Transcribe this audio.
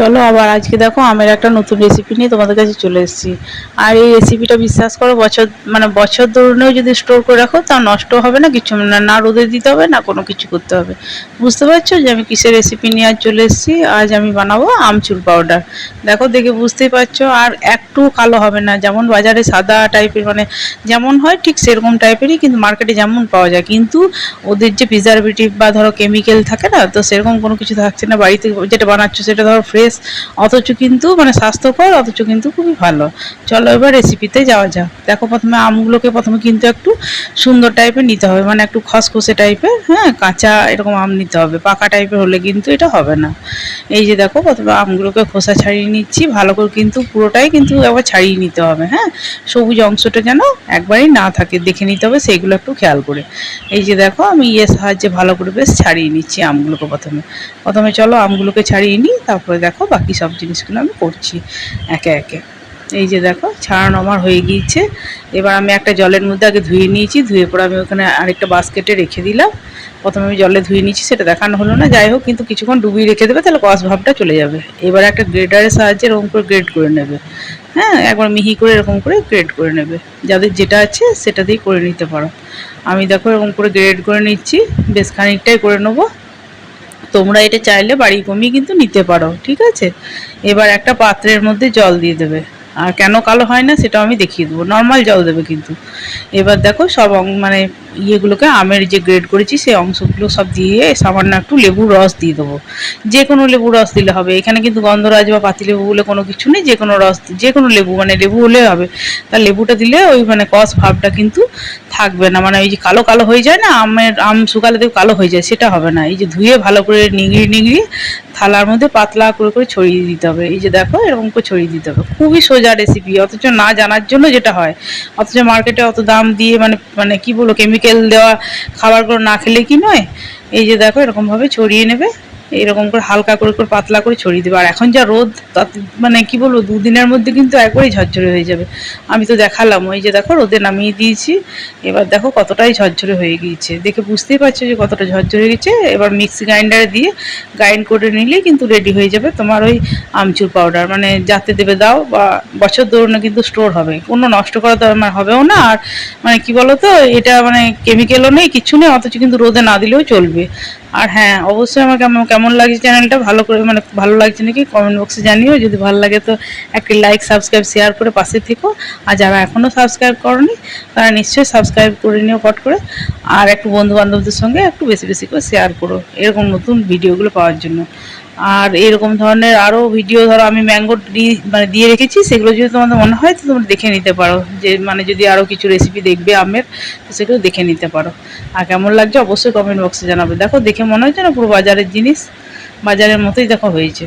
চলো, আবার আজকে দেখো আমের একটা নতুন রেসিপি নিয়ে তোমাদের কাছে চলে এসেছি। আর এই রেসিপিটা বিশ্বাস করো, বছর মানে বছর ধরেও যদি স্টোর করে রাখো, তা নষ্ট হবে না, কিছু না না রোদে দিতে হবে, না কোনো কিছু করতে হবে। বুঝতে পারছ যে আমি কিসের রেসিপি নিয়ে আজ চলে এসেছি? আজ আমি বানাবো আমচুর পাউডার দেখো, দেখে বুঝতেই পারছ, আর একটু কালো হবে না। যেমন বাজারে সাদা টাইপের মানে যেমন হয়, ঠিক সেরকম টাইপেরই কিন্তু মার্কেটে যেমন পাওয়া যায়। কিন্তু ওদের যে প্রিজারভেটিভ বা ধরো কেমিক্যাল থাকে না, তো সেরকম কোনো কিছু থাকছে না। বাড়িতে যেটা বানাচ্ছো, সেটা ধরো ফ্রেশ অথচ কিন্তু মানে স্বাস্থ্যকর, অথচ কিন্তু খুবই ভালো। চলো এবার রেসিপিতে যাওয়া যাক। দেখো প্রথমে আমগুলোকে প্রথমে কিন্তু একটু সুন্দর টাইপের নিতে হবে। মানে একটু খসখসে টাইপের হ্যাঁ কাঁচা এরকম আম নিতে হবে। পাকা টাইপের হলে কিন্তু এটা হবে না। এই যে দেখো, প্রথমে আমগুলোকে খোসা ছাড়িয়ে নিচ্ছি। ভালো করে কিন্তু পুরোটাই কিন্তু একবার ছাড়িয়ে নিতে হবে হ্যাঁ। সবুজ অংশটা যেন একবারই না থাকে, দেখে নিতে হবে সেইগুলো একটু খেয়াল করে। এই যে দেখো, আমি ইয়ে সাহায্যে ভালো করে বেশ ছাড়িয়ে নিচ্ছি আমগুলোকে প্রথমে। প্রথমে চলো আমগুলোকে ছাড়িয়ে নিই, তারপরে দেখো, বাকি সব জিনিসগুলো আমি করছি একে একে। এই যে দেখো, ছাড়ানো আমার হয়ে গিয়েছে। এবার আমি একটা জলের মধ্যে আগে ধুয়ে নিয়েছি, ধুয়ে পরে আমি ওখানে আরেকটা বাস্কেটে রেখে দিলাম। প্রথমে আমি জলে ধুয়ে নিয়েছি, সেটা দেখানো হলো না। যাই হোক, কিন্তু কিছুক্ষণ ডুবিয়ে রেখে দেবে, তাহলে কস ভাবটা চলে যাবে। এবার একটা গ্রেডারের সাহায্যে এরকম করে গ্রেড করে নেবে। হ্যাঁ একবার মিহি করে এরকম করে গ্রেড করে নেবে। যাদের যেটা আছে, সেটা দিয়েই করে নিতে পারো। আমি দেখো এরকম করে গ্রেড করে নিচ্ছি, বেশ খানিকটাই করে নেব। তোমরা এটা চাইলে বাড়ি কমিয়ে কিন্তু নিতে পারো, ঠিক আছে? এবার একটা পাত্রের মধ্যে জল দিয়ে দেবে। আর কেন কালো হয় না সেটাও আমি দেখিয়ে দেবো। নর্মাল জল দেবে কিন্তু। এবার দেখো সব মানে ইয়েগুলোকে আমের যে গ্রেড করেছি, সেই অংশগুলো সব দিয়ে সামান্য একটু লেবুর রস দিয়ে দেবো। যে কোনো লেবুর রস দিলে হবে। এখানে কিন্তু গন্ধরাজ বা পাতি লেবু বলে কোনো কিছু নেই। যে কোনো রস যে কোনো লেবু মানে লেবু হলে হবে। তা লেবুটা দিলে ওই মানে কস ভাবটা কিন্তু থাকবে না। মানে ওই যে কালো কালো হয়ে যায় না, আমের, আম শুকালে দেখো কালো হয়ে যায়, সেটা হবে না। এই যে ধুয়ে ভালো করে নিগড়িয়ে নিগড়িয়ে থালার মধ্যে পাতলা করে করে ছড়িয়ে দিতে হবে। এই যে দেখো, এরকম করে ছড়িয়ে দিতে হবে। খুবই সোজা রেসিপি অথচ না জানার জন্য যেটা হয়, অথচ মার্কেটে অত দাম দিয়ে মানে মানে কি বলো কেমিক্যাল দেওয়া খাবারগুলো না খেলে কি নয়? এই যে দেখো, এরকমভাবে ছড়িয়ে নেবে। এরকম করে হালকা করে করে পাতলা করে ছড়িয়ে দেবে। আর এখন যা রোদ তাতে মানে কি বলব, দুদিনের মধ্যে কিন্তু একবারেই ঝরঝরে হয়ে যাবে। আমি তো দেখালাম, ওই যে দেখো রোদে নামিয়ে দিয়েছি। এবার দেখো কতটাই ঝরঝরে হয়ে গিয়েছে। দেখে বুঝতেই পারছ যে কতটা ঝরঝরে গেছে এবার মিক্সি গ্রাইন্ডারে দিয়ে গ্রাইন্ড করে নিলেই কিন্তু রেডি হয়ে যাবে তোমার ওই আমচুর পাউডার মানে যাতে দেবে দাও, বা বছর ধরুন কিন্তু স্টোর হবে। কোনো নষ্ট করা তো আমার হবেও না। আর মানে কি বলো তো এটা মানে কেমিক্যালও নেই, কিছু নেই, অথচ কিন্তু রোদে না দিলেও চলবে। আর হ্যাঁ অবশ্যই আমার কেমন কেমন লাগছে চ্যানেলটা ভালো করে মানে ভালো লাগছে নাকি? কমেন্ট বক্সে জানিও। যদি ভালো লাগে তো একটি লাইক সাবস্ক্রাইব শেয়ার করে পাশে থেকো। আর যারা এখনও সাবস্ক্রাইব করনি, তারা নিশ্চয়ই সাবস্ক্রাইব করে নিও পট করে। আর একটু বন্ধু বান্ধবদের সঙ্গে একটু বেশি বেশি করে শেয়ার করো। এরকম নতুন ভিডিওগুলো পাওয়ার জন্য। আর এরকম ধরনের আরও ভিডিও ধরো আমি ম্যাঙ্গো মানে দিয়ে রেখেছি, সেগুলো যদি তোমাদের মনে হয় তো তোমরা দেখে নিতে পারো। যে মানে যদি আরও কিছু রেসিপি দেখবে আমের, তো সেগুলো দেখে নিতে পারো। আর কেমন লাগছে অবশ্যই কমেন্ট বক্সে জানাবে। দেখো দেখে মনে হচ্ছে না পুরো বাজারের জিনিস? বাজারের মতোই দেখো হয়েছে।